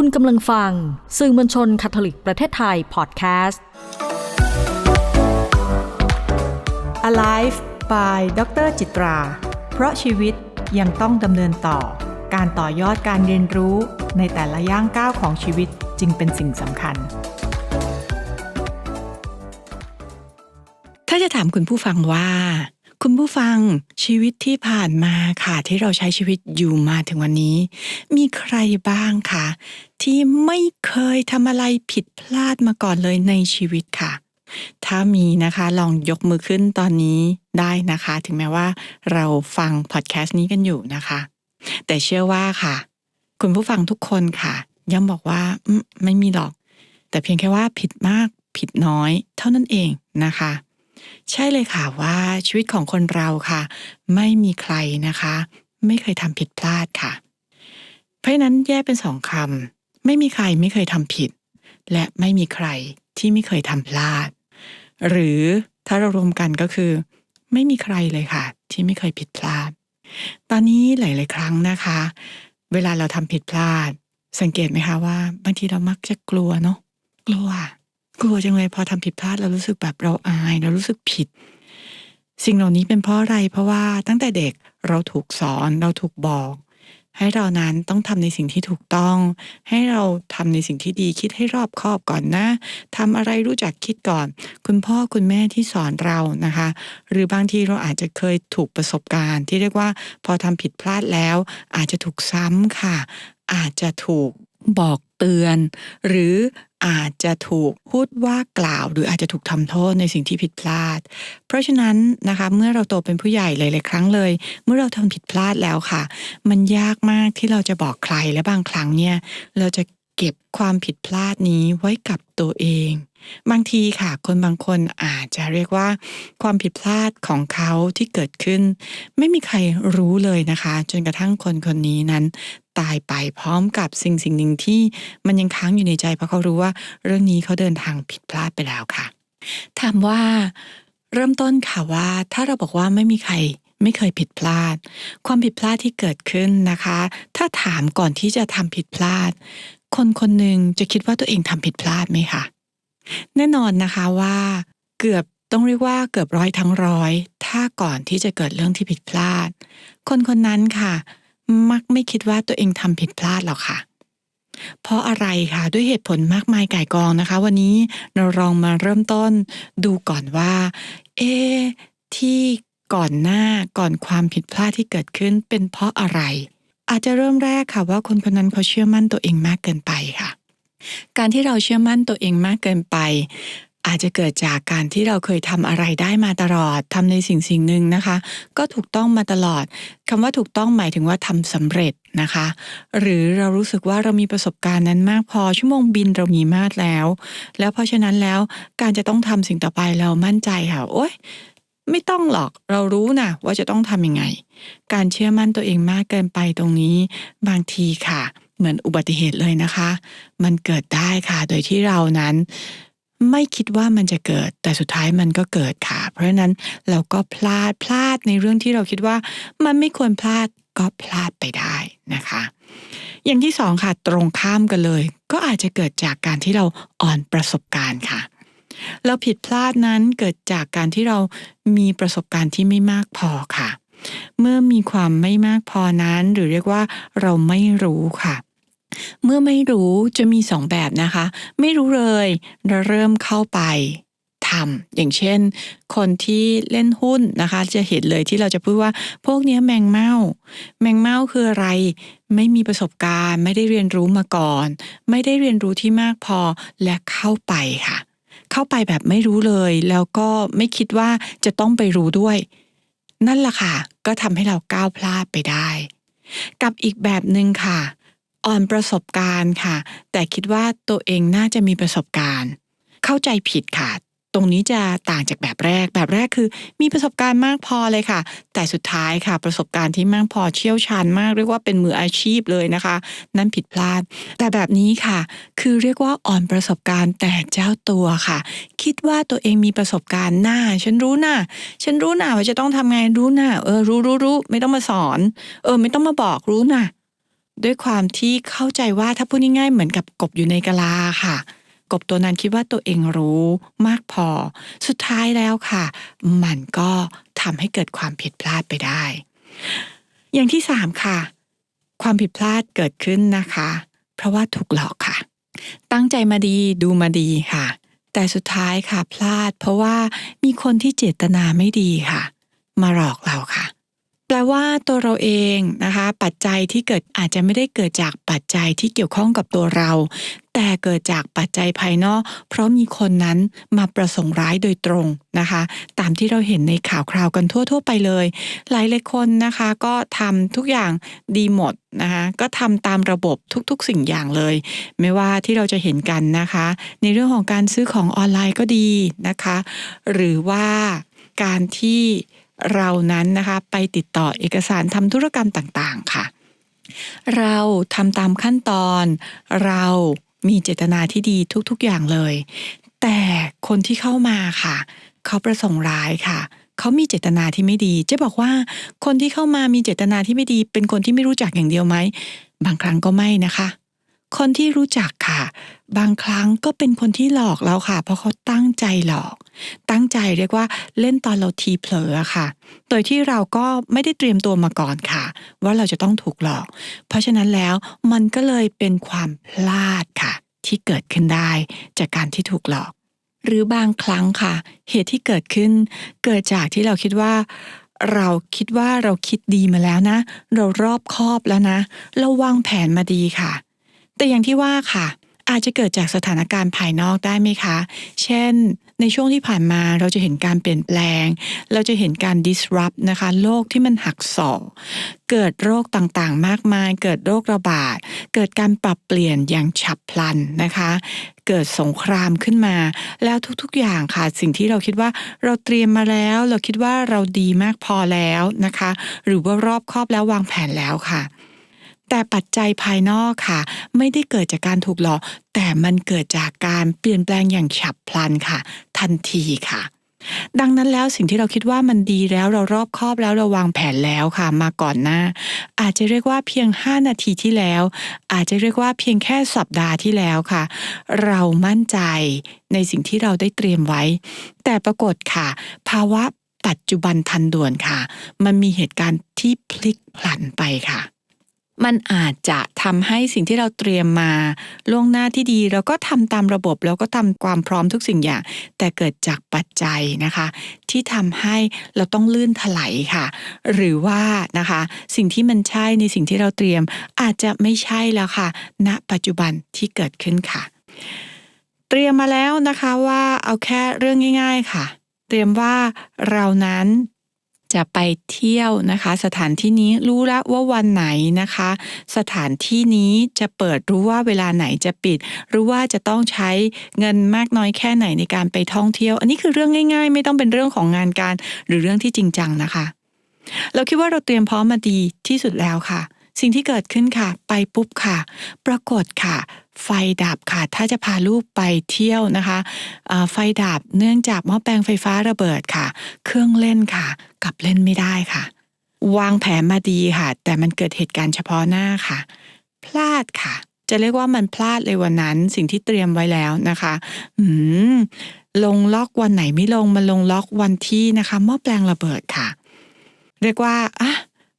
คุณกำลังฟัง สื่อมวลชนคาทอลิกประเทศไทยพอดแคสต์ Alive by ดรจิตรา เพราะชีวิตยังต้องดำเนินต่อ การต่อยอดการเรียนรู้ในแต่ละย่างก้าวของชีวิตจึงเป็นสิ่งสำคัญ ถ้าจะถามคุณผู้ฟังว่า คุณผู้ฟังชีวิตที่ผ่านมาค่ะที่เราใช้ชีวิตอยู่มาถึงวันนี้ มีใครบ้างคะที่ไม่เคยทำอะไรผิดพลาดมาก่อนเลยในชีวิตค่ะ ถ้ามีนะคะลองยกมือขึ้นตอนนี้ได้นะคะ ถึงแม้ว่าเราฟังพอดแคสต์นี้กันอยู่นะคะ แต่เชื่อว่าค่ะ คุณผู้ฟังทุกคนค่ะ ย่อมบอกว่าไม่มีหรอก แต่เพียงแค่ว่าผิดมากผิดน้อย เท่านั้นเองนะคะ ใช่เลยค่ะว่าชีวิตของคนเราค่ะ ไม่มีใครนะคะ ไม่เคยทำผิดพลาดค่ะ เพราะนั้นแยกเป็นสองคำไม่มีใครไม่เคยทำผิด และไม่มีใครที่ไม่เคยทำพลาด หรือถ้าเรารวมกันก็คือ ไม่มีใครเลยค่ะ ที่ไม่เคยผิดพลาด ตอนนี้หลาย ๆ ครั้งนะคะ เวลาเราทำผิดพลาด สังเกตไหมคะว่า บางทีเรามักจะกลัวเนาะกลัว กลัวจังเลยพอทำผิดพลาดเรารู้สึกแบบเราอายเรารู้สึกผิด สิ่งเหล่านี้เป็นเพราะอะไรเพราะว่าตั้งแต่เด็กเราถูกสอนเราถูกบอก ให้เรานั้นต้องทำในสิ่งที่ถูกต้อง ให้เราทำในสิ่งที่ดีคิดให้รอบคอบก่อนนะทำอะไรรู้จักคิดก่อน คุณพ่อคุณแม่ที่สอนเรานะคะ หรือบางทีเราอาจจะเคยถูกประสบการณ์ ที่เรียกว่าพอทำผิดพลาดแล้ว อาจจะถูกซ้ำค่ะ อาจจะถูกบอกเตือน หรือ อาจจะถูกพูดว่ากล่าว หรืออาจจะถูกทำโทษในสิ่งที่ผิดพลาด เพราะฉะนั้นนะคะเมื่อเราโตเป็นผู้ใหญ่หลายๆครั้งเลย เมื่อเราทำผิดพลาดแล้วค่ะ มันยากมากที่เราจะบอกใครและบางครั้งเนี่ยเราจะ เก็บความผิดพลาดนี้ไว้กับตัวเอง บางทีค่ะ คนบางคนอาจจะเรียกว่า ความผิดพลาดของเขาที่เกิดขึ้น ไม่มีใครรู้เลยนะคะ จนกระทั่งคนคนนี้นั้น ตายไปพร้อมกับสิ่งสิ่งหนึ่งที่มันยังค้างอยู่ในใจ เพราะเขารู้ว่า เรื่องนี้เขาเดินทางผิดพลาดไปแล้วค่ะ ถามว่า เริ่มต้นค่ะว่า ถ้าเราบอกว่าไม่มีใครไม่เคยผิดพลาด ความผิดพลาดที่เกิดขึ้นนะคะ ถ้าถามก่อนที่จะทำผิดพลาด คนคนหนึ่งจะคิดว่าตัวเองทำผิดพลาดไหมคะแน่นอนนะคะว่าเกือบต้องเรียกว่าเกือบร้อยทั้งร้อย ถ้าก่อนที่จะเกิดเรื่องที่ผิดพลาด คนคนนั้นค่ะ มักไม่คิดว่าตัวเองทำผิดพลาดหรอกค่ะ เพราะอะไรคะด้วยเหตุผลมากมายก่ายกองนะคะ วันนี้เราลองมาเริ่มต้นดูก่อนว่า เอ๊ที่ก่อนหน้าก่อนความผิดพลาดที่เกิดขึ้นเป็นเพราะอะไร อาจจะเริ่มแรกค่ะว่าคนคนนั้นเขาเชื่อมั่นตัวเองมากเกินไปค่ะ การที่เราเชื่อมั่นตัวเองมากเกินไป อาจจะเกิดจากการที่เราเคยทำอะไรได้มาตลอดทำในสิ่งสิ่งหนึ่งนะคะ ก็ถูกต้องมาตลอดคำว่าถูกต้องหมายถึงว่าทำสำเร็จนะคะ หรือเรารู้สึกว่าเรามีประสบการณ์นั้นมากพอชั่วโมงบินเรามีมากแล้ว แล้วเพราะฉะนั้นแล้วการจะต้องทำสิ่งต่อไปเรามั่นใจค่ะโอ๊ย ไม่ต้องหรอกเรารู้นะว่าจะต้องทำยังไง การเชื่อมั่นตัวเองมากเกินไปตรงนี้ บางทีค่ะ เหมือนอุบัติเหตุเลยนะคะ มันเกิดได้ค่ะ โดยที่เรานั้น ไม่คิดว่ามันจะเกิด แต่สุดท้ายมันก็เกิดค่ะ เพราะฉะนั้นเราก็พลาดพลาดในเรื่องที่เราคิดว่า มันไม่ควรพลาดก็พลาดไปได้นะคะ อย่างที่สองค่ะตรงข้ามกันเลย ก็อาจจะเกิดจากการที่เราอ่อนประสบการณ์ค่ะ เราผิดพลาดนั้นเกิดจากการที่เรามีประสบการณ์ที่ไม่มากพอค่ะ เมื่อมีความไม่มากพอนั้น หรือเรียกว่าเราไม่รู้ค่ะ เมื่อไม่รู้จะมีสองแบบนะคะ ไม่รู้เลยเราเริ่มเข้าไปทำอย่างเช่น คนที่เล่นหุ้นนะคะ จะเห็นเลยที่เราจะพูดว่าพวกนี้แมงเม่า แมงเม่าคืออะไรไม่มีประสบการณ์ ไม่ได้เรียนรู้มาก่อน ไม่ได้เรียนรู้ที่มากพอและเข้าไปค่ะ เข้าไปแบบไม่รู้เลย แล้วก็ไม่คิดว่าจะต้องไปรู้ด้วย นั่นแหละค่ะ ก็ทำให้เราก้าวพลาดไปได้ กับอีกแบบหนึ่งค่ะ อ่อนประสบการณ์ค่ะ แต่คิดว่าตัวเองน่าจะมีประสบการณ์ เข้าใจผิดค่ะ ตรงนี้จะต่างจากแบบแรก แบบแรกคือมีประสบการณ์มากพอเลยค่ะ แต่สุดท้ายค่ะ ประสบการณ์ที่มากพอเชี่ยวชาญมากเรียกว่าเป็นมืออาชีพเลยนะคะ นั่นผิดพลาด แต่แบบนี้ค่ะ คือเรียกว่าอ่อนประสบการณ์แต่เจ้าตัวค่ะ คิดว่าตัวเองมีประสบการณ์หน้า ฉันรู้น่ะฉันรู้น่ะว่าจะต้องทำไงรู้น่ะเออรู้รู้รู้ไม่ต้องมาสอน เออ ไม่ต้องมาบอกรู้น่ะด้วยความที่เข้าใจว่าถ้าพูดง่ายๆเหมือนกับกบอยู่ในกะลาค่ะ กบตัวนั้นคิดว่าตัวเองรู้มากพอ สุดท้ายแล้วค่ะ มันก็ทำให้เกิดความผิดพลาดไปได้ อย่างที่สามค่ะ ความผิดพลาดเกิดขึ้นนะคะ เพราะว่าถูกหลอกค่ะ ตั้งใจมาดีดูมาดีค่ะ แต่สุดท้ายค่ะพลาด เพราะว่ามีคนที่เจตนาไม่ดีค่ะ มาหลอกเราค่ะ แปลว่าตัวเราเองนะคะ ปัจจัยที่เกิดอาจจะไม่ได้เกิดจากปัจจัยที่เกี่ยวข้องกับตัวเรา แต่เกิดจากปัจจัยภายนอก เพราะมีคนนั้นมาประสงค์ร้ายโดยตรงนะคะ ตามที่เราเห็นในข่าวคราวกันทั่ว ๆ ไปเลย หลายหลายคนนะคะก็ทำทุกอย่างดีหมดนะคะก็ทำตามระบบทุกๆสิ่งอย่างเลย ไม่ว่าที่เราจะเห็นกันนะคะ ในเรื่องของการซื้อของออนไลน์ก็ดีนะคะ หรือว่าการที่ เรานั้นนะคะไปติดต่อเอกสารทำธุรกรรมต่างๆค่ะ เราทำตามขั้นตอน เรามีเจตนาที่ดีทุกๆอย่างเลย แต่คนที่เข้ามาค่ะ เขาประสงค์ร้ายค่ะเขามีเจตนาที่ไม่ดี จะบอกว่าคนที่เข้ามามีเจตนาที่ไม่ดี เป็นคนที่ไม่รู้จักอย่างเดียวไหม บางครั้งก็ไม่นะคะ คนที่รู้จักค่ะ บางครั้งก็เป็นคนที่หลอกเราค่ะ เพราะเขาตั้งใจหลอก ตั้งใจเรียกว่าเล่นตอนเราทีเผลอค่ะ โดยที่เราก็ไม่ได้เตรียมตัวมาก่อนค่ะ ว่าเราจะต้องถูกหลอก เพราะฉะนั้นแล้วมันก็เลยเป็นความพลาดค่ะ ที่เกิดขึ้นได้จากการที่ถูกหลอก หรือบางครั้งค่ะ เหตุที่เกิดขึ้น เกิดจากที่เราคิดว่าเราคิดว่าเราคิดดีมาแล้วนะ เรารอบคอบแล้วนะ เราวางแผนมาดีค่ะ แต่อย่างที่ว่าค่ะ อาจจะเกิดจากสถานการณ์ภายนอกได้ไหมคะ เช่น ในช่วงที่ผ่านมาเราจะเห็นการเปลี่ยนแปลง เราจะเห็นการ disrupt นะคะโลกที่มันหักศอกเกิดโรคต่างๆ มากมาย เกิดโรคระบาด เกิดการปรับเปลี่ยนอย่างฉับพลันนะคะ เกิดสงครามขึ้นมา แล้วทุกๆอย่างค่ะ สิ่งที่เราคิดว่าเราเตรียมมาแล้ว เราคิดว่าเราดีมากพอแล้วนะคะ หรือว่ารอบครอบแล้ววางแผนแล้วค่ะ แต่ปัจจัยภายนอกค่ะ ไม่ได้เกิดจากการถูกหลอก แต่มันเกิดจากการเปลี่ยนแปลงอย่างฉับพลันค่ะ ทันทีค่ะดังนั้นแล้วสิ่งที่เราคิดว่ามันดีแล้วเรารอบคอบแล้วเราวางแผนแล้วค่ะมาก่อนหน้า อาจจะเรียกว่าเพียง 5 นาทีที่แล้ว อาจจะเรียกว่าเพียงแค่สัปดาห์ที่แล้วค่ะ เรามั่นใจในสิ่งที่เราได้เตรียมไว้ แต่ปรากฏค่ะ ภาวะปัจจุบันทันด่วนค่ะ มันมีเหตุการณ์ที่พลิกผลันไปค่ะ มันอาจจะทำให้สิ่งที่เราเตรียมมาล่วงหน้าที่ดีเราก็ทำตามระบบแล้วก็ทำความพร้อมทุกสิ่งอย่าง แต่เกิดจากปัจจัยนะคะ ที่ทำให้เราต้องลื่นถลายค่ะ หรือว่านะคะ สิ่งที่มันใช่ในสิ่งที่เราเตรียม อาจจะไม่ใช่แล้วค่ะ ณ ปัจจุบันที่เกิดขึ้นค่ะ เตรียมมาแล้วนะคะว่าเอาแค่เรื่องง่าย ๆค่ะ เตรียมว่าเรานั้น จะไปเที่ยวนะคะ สถานที่นี้รู้แล้วว่าวันไหนนะคะ สถานที่นี้จะเปิดรู้ว่าเวลาไหนจะปิด รู้ว่าจะต้องใช้เงินมากน้อยแค่ไหนในการไปท่องเที่ยว อันนี้คือเรื่องง่ายๆ ไม่ต้องเป็นเรื่องของงานการหรือเรื่องที่จริงจังนะคะ เราคิดว่าเราเตรียมพร้อมมาดีที่สุดแล้วค่ะ สิ่งที่เกิดขึ้นค่ะ ไปปุ๊บค่ะ ปรากฏค่ะ ไฟดับค่ะ ถ้าจะพาลูกไปเที่ยวนะคะไฟดับเนื่องจากหม้อแปลงไฟฟ้าระเบิดค่ะ เครื่องเล่นค่ะ กลับเล่นไม่ได้ค่ะ วางแผนมาดีค่ะ แต่มันเกิดเหตุการณ์เฉพาะหน้าค่ะ พลาดค่ะ จะเรียกว่ามันพลาดเลยวันนั้น สิ่งที่เตรียมไว้แล้วนะคะ อืมลงล็อกวันไหนไม่ลงมาลงล็อกวันที่นะคะหม้อแปลงระเบิดค่ะ เรียกว่าอะ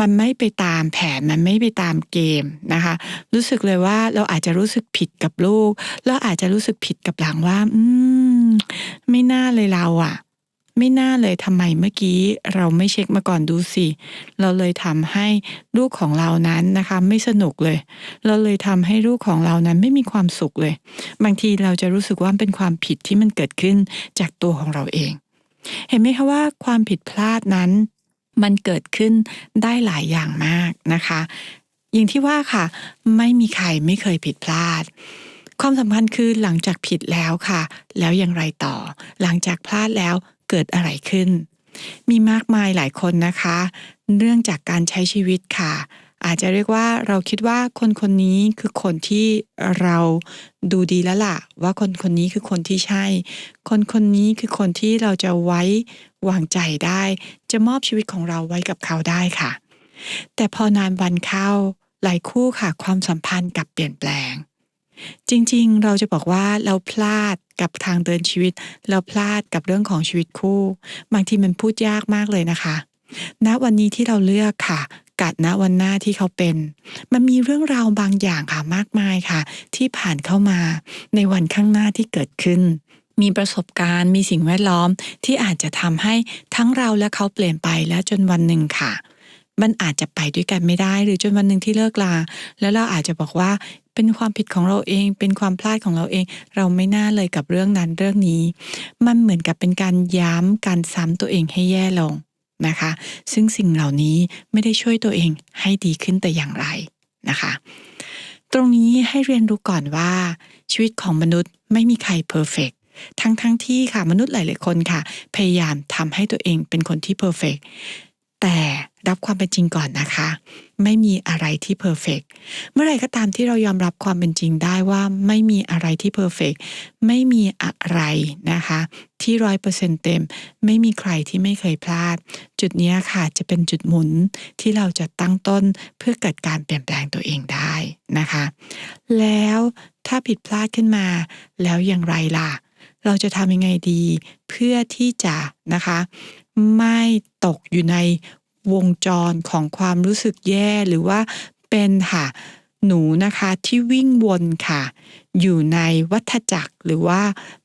มันไม่ไปตามแผนมันไม่ไปตามเกมนะคะ รู้สึกเลยว่าเราอาจจะรู้สึกผิดกับลูกแล้วอาจจะรู้สึกผิดกับหลังว่า อืม ไม่น่าเลยเราอะไม่น่าเลยทำไมเมื่อกี้เราไม่เช็คมาก่อนดูสิ เราเลยทำให้ลูกของเรานั้นนะคะ ไม่สนุกเลย เราเลยทำให้ลูกของเรานั้นไม่มีความสุขเลย บางทีเราจะรู้สึกว่าเป็นความผิดที่มันเกิดขึ้นจากตัวของเราเองเห็นไหมคะว่าความผิดพลาดนั้น มันเกิดขึ้นได้หลายอย่างมากนะคะ อย่างที่ว่าค่ะ ไม่มีใครไม่เคยผิดพลาด ความสำคัญคือหลังจากผิดแล้วค่ะ แล้วอย่างไรต่อ หลังจากพลาดแล้วเกิดอะไรขึ้น มีมากมายหลายคนนะคะ เรื่องจากการใช้ชีวิตค่ะ อาจจะเรียกว่าเราคิดว่าคนคนนี้คือคนที่เราดูดีแล้วล่ะ ว่าคนคนนี้คือคนที่ใช่ คนคนนี้คือคนที่เราจะไว้วางใจได้ จะมอบชีวิตของเราไว้กับเขาได้ค่ะ แต่พอนานวันเข้าหลายคู่ค่ะความสัมพันธ์กับเปลี่ยนแปลง จริงๆ เราจะบอกว่าเราพลาดกับทางเดินชีวิต เราพลาดกับเรื่องของชีวิตคู่ บางทีมันพูดยากมากเลยนะคะณวันนี้ที่เราเลือกค่ะ กัดณวันหน้าที่เขาเป็น มันมีเรื่องราวบางอย่างค่ะมากมายค่ะ ที่ผ่านเข้ามาในวันข้างหน้าที่เกิดขึ้น มีประสบการณ์ มีสิ่งแวดล้อมที่อาจจะทำให้ทั้งเราและเขาเปลี่ยนไปและจนวันหนึ่งค่ะ มันอาจจะไปด้วยกันไม่ได้ หรือจนวันหนึ่งที่เลิกลา แล้วเราอาจจะบอกว่าเป็นความผิดของเราเอง เป็นความพลาดของเราเอง เราไม่น่าเลยกับเรื่องนั้นเรื่องนี้ มันเหมือนกับเป็นการย้ำการซ้ำตัวเองให้แย่ลง นะคะ ซึ่งสิ่งเหล่านี้ไม่ได้ช่วยตัวเองให้ดีขึ้นแต่อย่างไรนะคะ ตรงนี้ให้เรียนรู้ก่อนว่า ชีวิตของมนุษย์ไม่มีใครเพอร์เฟกทั้งทั้งที่ค่ะมนุษย์หลาย ๆ คนค่ะ พยายามทำให้ตัวเองเป็นคนที่เพอร์เฟก แต่รับความเป็นจริงก่อนนะคะ ไม่มีอะไรที่เพอร์เฟกเมื่อไหร่ก็ตามที่เรายอมรับความเป็นจริงได้ว่าไม่มีอะไรที่เพอร์เฟกไม่มีอะไรนะคะ ที่ร้อยเปอร์เซ็นเต็ม ไม่มีใครที่ไม่เคยพลาด จุดนี้ค่ะจะเป็นจุดหมุนที่เราจะตั้งต้นเพื่อเกิดการเปลี่ยนแปลงตัวเองได้นะคะ แล้วถ้าผิดพลาดขึ้นมา แล้วอย่างไรล่ะ เราจะทำยังไงดี เพื่อที่จะนะคะ ไม่ตกอยู่ในวงจรของความรู้สึกแย่หรือว่าเป็นค่ะหนูนะคะที่วิ่งวนค่ะ อยู่ในวัฏจักรหรือว่า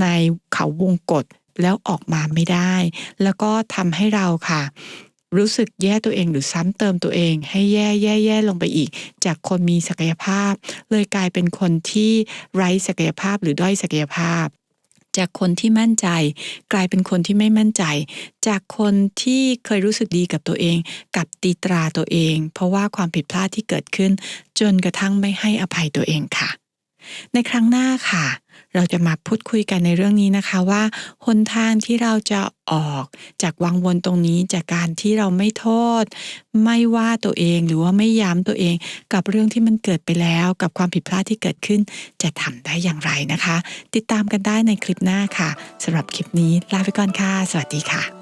ในเขาวงกฏแล้วออกมาไม่ได้ แล้วก็ทำให้เราค่ะ รู้สึกแย่ตัวเองหรือซ้ำเติมตัวเอง ให้แย่แย่แย่ลงไปอีก จากคนมีศักยภาพ เลยกลายเป็นคนที่ไร้ศักยภาพหรือด้อยศักยภาพ จากคนที่มั่นใจ กลายเป็นคนที่ไม่มั่นใจ จากคนที่เคยรู้สึกดีกับตัวเอง กับตีตราตัวเอง เพราะว่าความผิดพลาดที่เกิดขึ้น จนกระทั่งไม่ให้อภัยตัวเองค่ะ ในครั้งหน้าค่ะ เราจะมาพูดคุยกันในเรื่องนี้นะคะว่าหนทางที่เราจะออกจากวังวนตรงนี้จากการที่เราไม่โทษ ไม่ว่าตัวเองหรือว่าไม่ย้ำตัวเอง กับเรื่องที่มันเกิดไปแล้ว กับความผิดพลาดที่เกิดขึ้น จะทำได้อย่างไรนะคะ ติดตามกันได้ในคลิปหน้าค่ะสำหรับคลิปนี้ลาไปก่อนค่ะ สวัสดีค่ะ